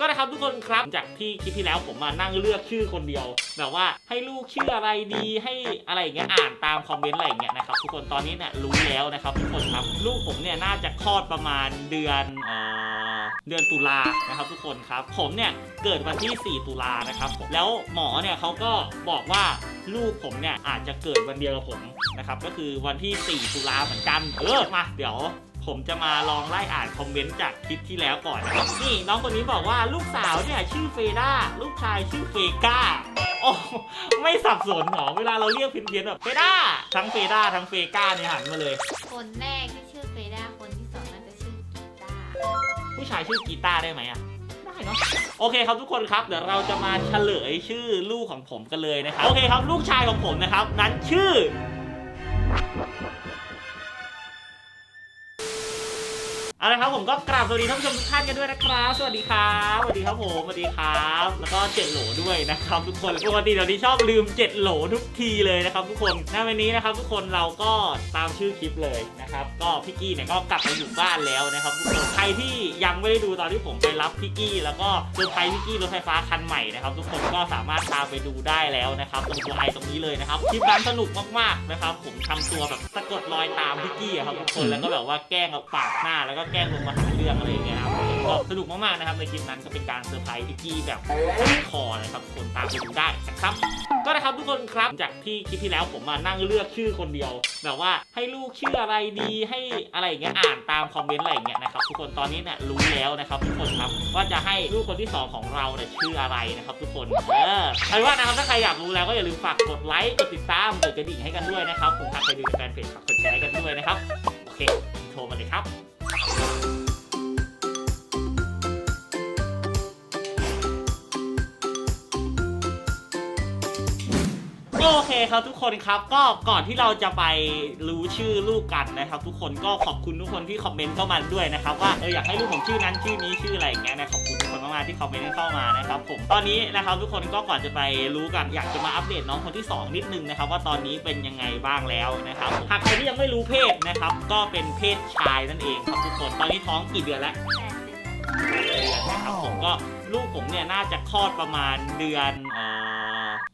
ก็นะครับทุกคนครับจากที่คลิปที่แล้วผมมานั่งเลือกชื่อคนเดียว แบบว่าให้ลูกชื่ออะไรดีให้อะไรอย่างเงี้ยอ่านตามคอมเมนต์อะไรอย่างเงี้ยนะครับทุกคนตอนนี้เนี่ยรู้แล้วนะครับทุกคนครับลูกผมเนี่ยน่าจะคลอดประมาณเดือนเอ่อเดือนตุลานะครับทุกคนครับ ผมเนี่ยเกิดวันที่ 4 ตุลานะครับแล้วหมอเนี่ยเขาก็บอกว่าลูกผมเนี่ยอาจจะเกิดวันเดียวกับผมนะครับก็คือวันที่ 4 ตุลาเหมือนกันเออมาเดี๋ยว ผมจะมาลองไล่อ่านคอมเมนต์จากคลิปที่แล้วก่อนนะครับนี่น้องคนนี้บอกว่าลูกสาวเนี่ยชื่อเฟด้าลูกชายชื่อเฟก้าโอ้ไม่สับสนหรอเวลาเราเรียกเพี้ยนๆแบบเฟด้าทั้งเฟด้าทั้งเฟก้าเนี่ยหันมาเลย คนแรกที่ชื่อเฟด้าคนที่สองน่าจะชื่อกีตาร์ผู้ชายชื่อกีตาร์ได้ไหมอะได้เนาะโอเคครับทุกคนครับเดี๋ยวเราจะมาเฉลยชื่อลูกของผมกันเลยนะครับโอเคครับลูกชายของผมนะครับ นั้นชื่อ เอาละครับผมก็กราบสวัสดีท่านผู้ชมทุกท่านกันด้วยนะครับ สวัสดีครับสวัสดีครับผมสวัสดีครับ แล้วก็เจ็ดโหลด้วยนะครับ ทุกคนปกติเดี๋ยวนี้ชอบลืมเจ็ดโหลทุกทีเลยนะครับทุกคนในวันนี้นะครับ ทุกคนเราก็ตามชื่อคลิปเลยนะครับ ก็พี่กี้เนี่ยก็กลับมาอยู่บ้านแล้วนะครับทุกคนใครที่ยังไม่ได้ดูตอนที่ผมไปรับพี่กี้ แล้วก็เซอร์ไพรส์พี่กี้รถไฟฟ้าคันใหม่นะครับ ทุกคนก็สามารถตามไปดูได้แล้วนะครับตรงตัวไอตรงนี้เลยนะครับคลิปนั้นสนุกมากๆนะครับ ผมทำตัวแบบสะกดรอยตามพี่กี้ครับทุกคนแล้วก็แบบว่าแกล้งเอาปาดหน้าแล้วก็แกล้งลงมาหาเรื่องอะไรอย่างเงี้ยครับก็สนุกมากๆนะครับในคลิปนั้นก็เป็นการเซอร์ไพรส์พี่กี้แบบคอนะครับคนตามไปดูได้นะครับก็นะครับทุกคนครับจากที่คลิปที่แล้วผมมานั่งเลือกชื่อคนเดียวแบบว่าให้ลูกชื่ออะไรดีให้อะไรอย่างเงี้ยอ่านตามคอมเมนต์อะไรอย่างเงี้ยนะครับทุกคนตอนนี้เนี่ยรู้แล้วนะครับทุกคนครับว่าจะให้ลูกคนที่สองของเราเนี่ยชื่ออะไรนะครับทุกคนเออเอาว่านะครับถ้าใครอยากรู้แล้วก็อย่าลืมฝากกดไลค์กดติดตามกดกระดิ่งให้กันด้วยนะครับผมฝากไปดูแฟนเพจฝากกดแชร์กันด้วยนะครับโอเคโทรมาเลยครับ โอเคครับทุกคนครับก็ก่อนที่เราจะไปรู้ชื่อลูกกันนะครับ ทุกคนก็ขอบคุณทุกคนที่คอมเมนต์เข้ามาด้วยนะครับว่าเอออยากให้ลูกผมชื่อนั้นชื่อนี้ชื่ออะไรอย่างเงี้ยนะขอบคุณ มากๆที่คอมเมนต์เข้ามานะครับผมตอนนี้นะครับทุกคนก็ก่อนจะไปรู้กันอยากจะมาอัปเดตน้องคนที่ 2 นิดนึงนะครับว่าตอนนี้เป็นยังไงบ้างแล้วนะครับหากใครที่ยังไม่รู้เพศนะครับก็เป็นเพศชายนั่นเองครับทุกคนตอนนี้ท้องกี่เดือนแล้วแปดเดือนเดือนนะครับผมก็ลูกผมเนี่ยน่าจะคลอดประมาณเดือนเอ่อ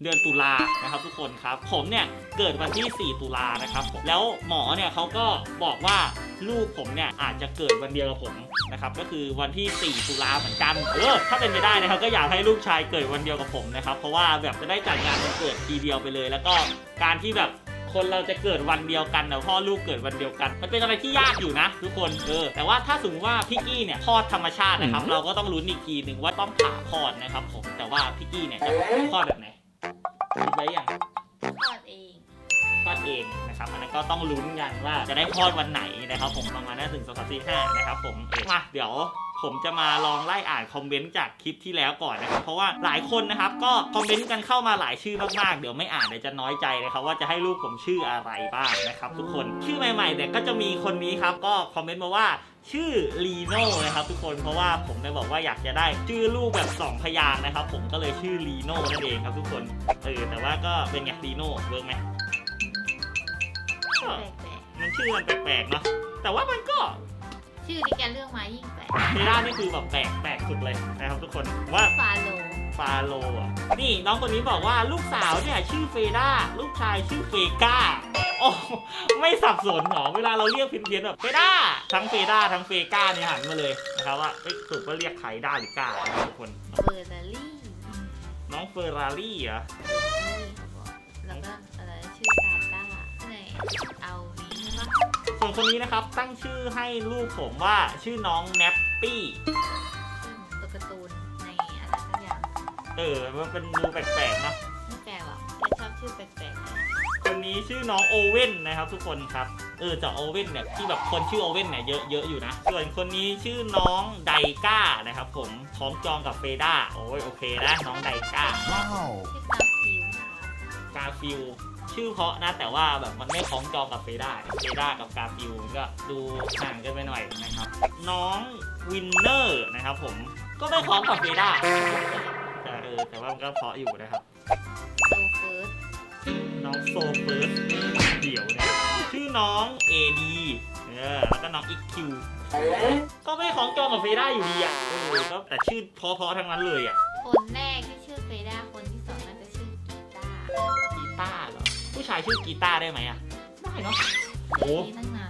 เดือนตุลานะครับทุกคนครับ ผมเนี่ยเกิดวันที่ 4 ตุลานะครับผมแล้วหมอเนี่ยเขาก็บอกว่าลูกผมเนี่ยอาจจะเกิดวันเดียวกับผมนะครับก็คือวันที่ 4 ตุลาเหมือนกันเออถ้าเป็นไปได้นะครับก็อยากให้ลูกชายเกิดวันเดียวกับผมนะครับเพราะว่าแบบจะได้จัดงานวันเกิดทีเดียวไปเลย แล้วก็การที่แบบคนเราจะเกิดวันเดียวกันแต่พ่อลูกเกิดวันเดียวกัน มันเป็นอะไรที่ยากอยู่นะ ทุกคนเออแต่ว่าถ้าสมมติว่าพี่กี้เนี่ยคลอดธรรมชาตินะครับ เราก็ต้องลุ้นอีกทีหนึ่งว่าต้องผ่าคลอดนะครับผมแต่ว่าพี่กี้เนี่ยจะคลอดแบบไหน คิดไว้ยังคลอดเองคลอดเองนะครับอันนั้นก็ต้องลุ้นกันว่าจะได้คลอดวันไหนนะครับผมประมาณหน้าถึงสองสามสี่ห้านะครับผมเออมาเดี๋ยวผมจะมาลองไล่อ่านคอมเมนต์จากคลิปที่แล้วก่อนนะครับเพราะว่าหลายคนนะครับก็คอมเมนต์กันเข้ามาหลายชื่อมากๆเดี๋ยวไม่อ่านเดี๋ยวจะน้อยใจนะครับว่าจะให้ลูกผมชื่ออะไรบ้างนะครับทุกคนชื่อใหม่ๆเนี่ยก็จะมีคนนี้ครับก็คอมเมนต์มาว่า ชื่อลีโน่นะครับทุกคนเพราะว่าผมได้บอกว่าอยากจะได้ชื่อลูกแบบสองพยางค์นะครับ ผมก็เลยชื่อลีโน่นั่นเองครับทุกคนเออแต่ว่าก็เป็นไงลีโน่เวิร์กไหมก็แปลกมันชื่อมันแปลกๆเนาะแต่ว่ามันก็ๆชื่อที่แกเลือกมายิ่งแปลกเทด้านี่คือแบบแปลกแปลกสุดเลยนะครับทุกคนว่าฟาโลฟาโลอะนี่น้องคนนี้บอกว่าลูกสาวเนี่ยชื่อเฟด้าลูกชายชื่อเฟก้า โอ้ไม่สับสนหรอเวลาเราเรียกเพี้ยนๆแบบเฟด้าทั้งเฟด้าทั้งเฟก้าเนี่ยหันมาเลยนะครับว่าเอ้ยถูกว่าเรียกใครด้าหรือก้านะครับทุกคนเฟอร์รารี่ น้องเฟอร์รารี่เหรอแล้วก็อะไรชื่อซาต้าไหนเอาวีใช่ปะส่วนคนนี้นะครับตั้งชื่อให้ลูกผมว่าชื่อน้องแนปปี้ชื่อตัวการ์ตูนในอะไรสักอย่าง เออมันเป็นดูแปลกๆนะไม่แปลกหรอกแกชอบชื่อแปลกๆ นะคนนี้ชื่อน้องโอเว่นนะครับทุกคนครับ เออจากโอเว่นเนี่ยที่แบบคนชื่อโอเว่นเนี่ยเยอะเยอะอยู่นะ ส่วนคนนี้ชื่อน้องไดก้านะครับผมท้องจองกับเฟด้าโอ้ยโอเคนะน้องไดก้า Wow. ชื่อกาฟิวค่ะกาฟิลชื่อเพราะนะแต่ว่าแบบมันไม่คล้องจองกับเฟด้าเฟด้ากับกาฟิลมันก็ดูห่างกันไปหน่อยนะครับ น้องวินเนอร์นะครับผมก็ไม่คล้องกับเฟด้าแต่เออแต่ว่ามันก็เพราะอยู่นะครับโซเฟิร์สน้อง โซเฟิร์สเดี่ยวเนี่ยชื่อน้องเอดีเอออแล้วก็น้องอีคิวก็ไม่ของจองกับเฟด้าอยู่ดีอะเออก็แต่ชื่อเพอๆทั้งนั้นเลยอะคนแรกที่ชื่อเฟด้าคนที่สองน่าจะชื่อกีตาร์กีตาร์เหรอผู้ชายชื่อกีตาร์ได้ไหมอะได้เนาะโอ้นี่ตั้งนาน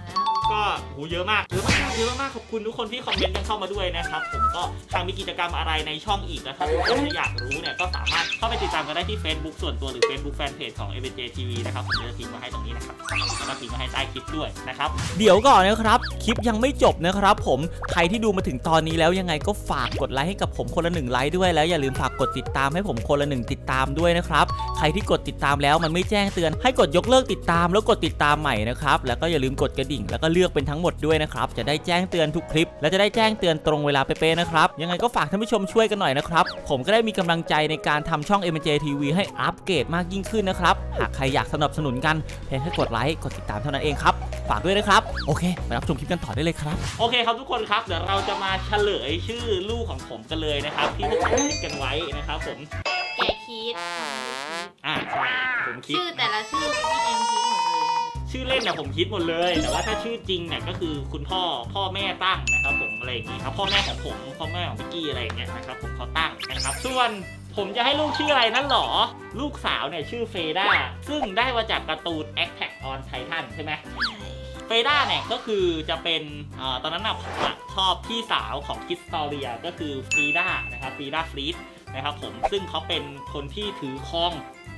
แล้ว ก็โหเยอะมากเยอะมากเยอะมากขอบคุณทุกคนที่คอมเมนต์กันเข้ามาด้วยนะครับผมก็ทางมีกิจกรรมอะไรในช่องอีกนะครับทุกคนที่อยากรู้เนี่ยก็สามารถเข้าไปติดตามกันได้ที่ Facebook ส่วนตัวหรือ Facebook Fanpage ของ a v j TV นะครับผมจะทิ้งไว้ให้ตรงนี้นะครับแล้วก็ทิ้งไว้ให้ใต้คลิปด้วยนะครับเดี๋ยวก่อนนะครับคลิปยังไม่จบนะครับ ผมใครที่ดูมาถึงตอนนี้แล้วยังไงก็ฝากกดไลค์ให้กับผมคนละหนึ่งไลค์ด้วยแล้วอย่าลืมฝากกดติดตามให้ผมคนละหนึ่งติดตามด้วยนะครับใครที่กดติดตามแล้วมันไม่แจ้งเตือนให้กดยกเลิกติดตามแล้วกดติดตามใหม่นะครับแล้วก็อย่าลืมกดกระดิ่งแล้วก็เลือกเป็นทั้งหมดด้วยนะครับ จะได้แจ้งเตือนทุกคลิป และจะได้แจ้งเตือนตรงเวลาเป๊ะๆนะครับ ยังไงก็ฝากท่านผู้ชมช่วยกันหน่อยนะครับ ผมก็ได้มีกำลังใจในการทำช่อง m j TV ให้อัปเกรดมากยิ่งขึ้นนะครับ หากใครอยากสนับสนุนกันเพียงแค่กดไลค์กดติดตามเท่านั้นเองครับฝากด้วยนะครับโอเคไปรับชมคลิปกันต่อได้เลยครับ โอเคครับทุกคนครับเดี๋ยวเราจะมาเฉลยชื่อลูกของผมกันเลยนะครับ ที่พวกผมคิดกันไว้นะครับผมแกคิดอ่าใช่ผมคิดชื่อแต่ละชื่อพี่แอมคิดหมดเลย ชื่อเล่นเนี่ยผมคิดหมดเลย แต่ว่าถ้าชื่อจริงเนี่ยก็คือคุณพ่อพ่อแม่ตั้งนะครับผมอะไรอย่างงี้ครับพ่อแม่ของผมพ่อแม่ของพิกกี้อะไรอย่างเงี้ยนะครับผมเขาตั้งนะครับส่วนผมจะให้ลูกชื่ออะไรนั่นหรอ ลูกสาวเนี่ยชื่อเฟด้าซึ่งได้มาจากการ์ตูน Attack on Titan ใช่ไหมเฟด้าเนี่ยก็คือจะเป็นอาตอนนั้นน่ะผมอะชอบพี่สาวของคิสตอเรียก็คือฟรีด้านะครับฟรีด้าฟรีด นะครับผมซึ่งเขาเป็นคนที่ถือครอง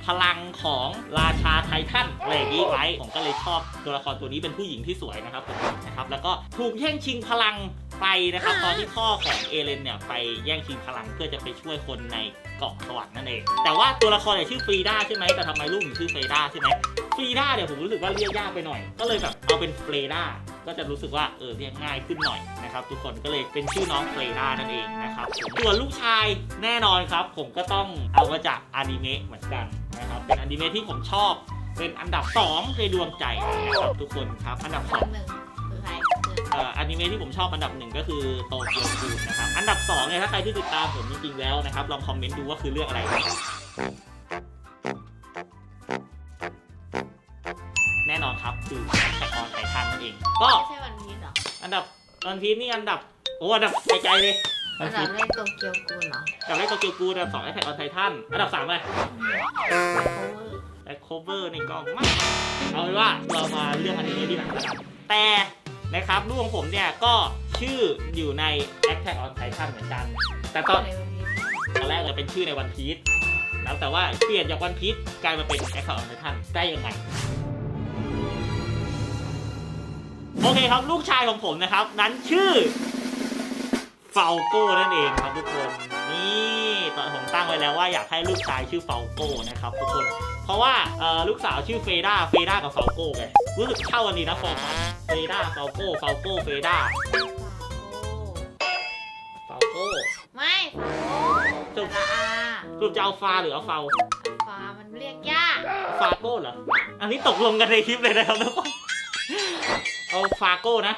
พลังของราชาไททันอะไรอย่างนี้ไว้ผมก็เลยชอบตัวละครตัวนี้เป็นผู้หญิงที่สวยนะครับผมนะครับแล้วก็ถูกแย่งชิงพลังไปนะครับตอนที่พ่อของเอเลนเนี่ยไปแย่งชิงพลังเพื่อจะไปช่วยคนในเกาะสวรรค์นั่นเอง แต่ว่าตัวละครเนี่ยชื่อฟรีด้าใช่ไหมแต่ทำไมลูกถึงชื่อเฟด้าใช่ไหมฟรีด้าเนี่ยผมรู้สึกว่าเรียกยากไปหน่อย ก็เลยแบบเอาเป็นเฟรด้าก็จะรู้สึกว่าเออเรียกง่ายขึ้นหน่อย นะครับทุกคนก็เลยเป็นชื่อน้องเฟรด้านั่นเองนะครับผมส่วนลูกชายแน่นอนครับ ผมก็ต้องเอามาจากอนิเมะเหมือนกันนะครับเป็นอนิเมะที่ผมชอบ เป็นอันดับ 2 ในดวงใจนะครับทุกคนครับอันดับค2นหนึ่งคือใครคือเอ่ออนิเมะที่ผมชอบอันดับหนึ่งก็คือโตเกียวกูลนะครับอันดับ2เนี่ยถ้าใครที่ติดตามผมจริงๆแล้วนะครับลองคอมเมนต์ดูว่าคือเรื่องอะไรแน่นอนครับคือแท็กออนไททันนั่นเองก็ไม่ใช่วันพีชเหรออันดับ วันพีชนี่อันดับ โอ้อันดับไกลๆเลยวัอันนดัพีบชแรกโตเกียวกูลเหรออันดับแรกโตเกียวกูลอันดับสองแท็กออนไททันอันดับสามอะไรโอเวอร์แต่โคเวอร์นี่ก็ไม่เอาเป็นว่าเรามาเรื่องอนิเมะที่หลังแล้วกันแต่นะครับลูกของผมเนี่ยก็ชื่ออยู่ใน Attack on Titan เหมือนกัน แต่ตอนในวันพีชตอนแรกจะเป็นชื่อในวันพีชแล้วแต่ว่าเปลี่ยนจากวันพีชกลายมาเป็น Attack on Titan ได้ยังไง โอเคครับลูกชายของผมนะครับ นั้นชื่อเฟลโก้นั่นเองครับทุกคนนี่ตอนผมตั้งไว้แล้วว่าอยากให้ลูกชายชื่อเฟลโก้นะครับทุกคน เพราะว่าเอ่อลูกสาวชื่อเฟด้าเฟด้ากับเฟลโก้ไงรู้สึกเข้ากันดีนะฟอร์ฟันเฟด้าเฟลโก้เฟลโก้เฟด้าฟาโก้เฟลโก้ไม่ฟาโก้แต่ละอาสรุปจะเอาฟาหรือเอาเฟลฟามันเรียกยากฟาโก้เหรออันนี้ตกลงกันในคลิปเลยนะครับทุกคน เอาฟาโก้นะ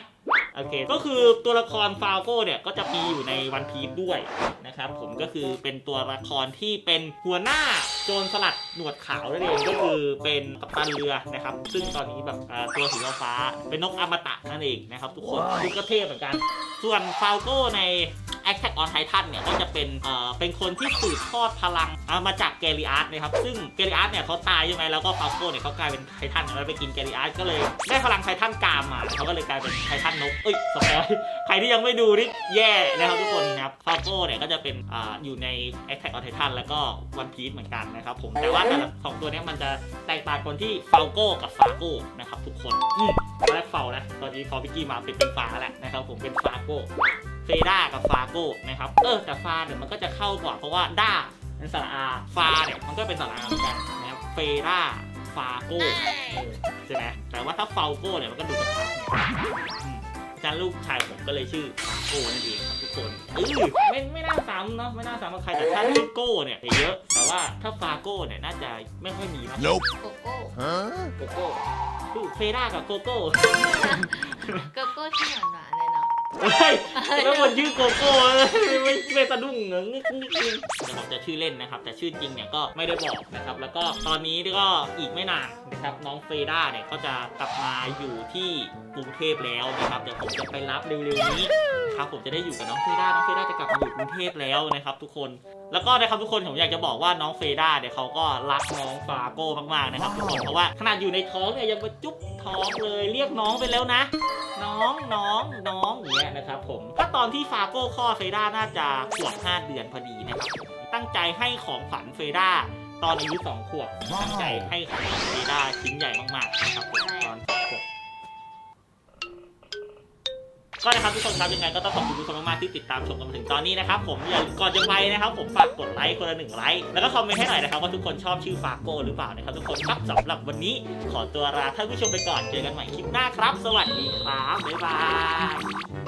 โอเคก็คือตัวละครฟาโก้เนี่ยก็จะมีอยู่ในวันพีซด้วยนะครับผมก็คือเป็นตัวละครที่เป็นหัวหน้าโจรสลัดหนวดขาวนั่นเองก็คือเป็นกัปตันเรือนะครับ ซึ่งตอนนี้แบบอ่าตัวสีฟ้าๆเป็นนกอมตะนั่นเองนะครับทุกคนคือก็เท่เหมือนกัน ส่วนฟาโก้ใน Attack on Titan เนี่ยก็จะเป็นเอ่อเป็นคนที่สืบทอดพลังเอามาจากเกลิอาร์ตนะครับ ซึ่งเกลิอาร์ตเนี่ยเขาตายใช่ไหมแล้วก็ฟาโก้เนี่ยเขากลายเป็นไททันแล้วไปกินเกลิอาร์ตก็เลยได้พลังไททันกามมาเขาก็เลยกลายเป็นไททันนกเอ้ยสปอยใครที่ยังไม่ดูนี่แย่นะครับทุกคนนะครับฟาโก้เนี่ยก็จะเป็นอ่าอยู่ใน Attack on Titan แล้วก็วันพี e เหมือนกันนะครับผมแต่ว่าแต่ละสองตัวเนี้ยมันจะแตกต่างกันที่ฟาโก้กับฟาโก้นะครับทุกคนอืมตอนแรกเฟานะตอนนี้พอพิกกี้มาเป็นเป็นฟ้าแล้วนะครับผมเป็นฟาโก้ เฟด้ากับฟาโก้นะครับ เออแต่ฟาเนี่ยมันก็จะเข้ากว่าเพราะว่าด้าเป็นสระอาฟาเนี่ยมันก็เป็นสระอาเหมือนกันนะครับเฟด้าฟาโก้เออใช่ไหมแต่ว่าถ้าฟาโก้เนี่ยมันก็ดูจะชัดอืมอาจารย์ลูกชายผมก็เลยชื่อฟาโก้นั่นเองครับทุกคนเออไม่ไม่น่าซ้ำเนาะไม่น่าซ้ำกับใครแต่ถ้าชื่อโก้เนี่ยเยอะ แต่ว่าถ้าฟาโก้เนี่ยน่าจะไม่ค่อยมีนะ Nope. โกโก้ Huh? โกโก้คือเฟด้ากับโกโก้โกโก้ที่หวาน แล้วมันชื่อโกโก้เลยไม่ไม่สะดุ้งเงงนิดนึงเดี๋ยวผมจะชื่อเล่นนะครับ แต่ชื่อจริงเนี่ยก็ไม่ได้บอกนะครับ แล้วก็ตอนนี้ก็อีกไม่นานนะครับน้องเฟด้าเนี่ยก็จะกลับมาอยู่ที่กรุงเทพแล้วนะครับเดี๋ยวผมจะไปรับเร็วๆนี้ครับผมจะได้อยู่กับน้องเฟด้าน้องเฟด้าจะกลับมาอยู่กรุงเทพแล้วนะครับ ทุกคนแล้วก็นะครับทุกคนผมอยากจะบอกว่าน้องเฟด้าเนี่ยเขาก็รักน้องฟาโก้มากๆนะครับทุกคนเพราะว่าขนาดอยู่ในท้องเนี่ยยังมาจุ๊บท้องเลยเรียกน้องไปแล้วนะ น้องน้องน้องอย่างเงี้ยนะครับผมถ้าตอนที่ฟาโก้คลอเฟด้าน่าจะขวบ5 เดือนพอดีนะครับตั้งใจให้ของขวัญเฟด้าตอนอายุ2ขวบตั้งใจให้ของขวัญเฟด้าชิ้นใหญ่มากๆนะครับผม ก็นะครับทุกคนครับยังไงก็ต้องขอบคุณทุกคนมากๆที่ติดตามชมกันมาถึงตอนนี้นะครับผมอย่าก่อนจะไปนะครับผมฝากกดไลค์คนละหนึ่งไลค์แล้วก็คอมเมนต์ให้หน่อยนะครับว่าทุกคนชอบชื่อฟาโก้หรือเปล่านะครับทุกคนครับสำหรับวันนี้ขอตัวลาท่านผู้ชมไปก่อนเจอกันใหม่คลิปหน้าครับ สวัสดีครับบ๊ายบาย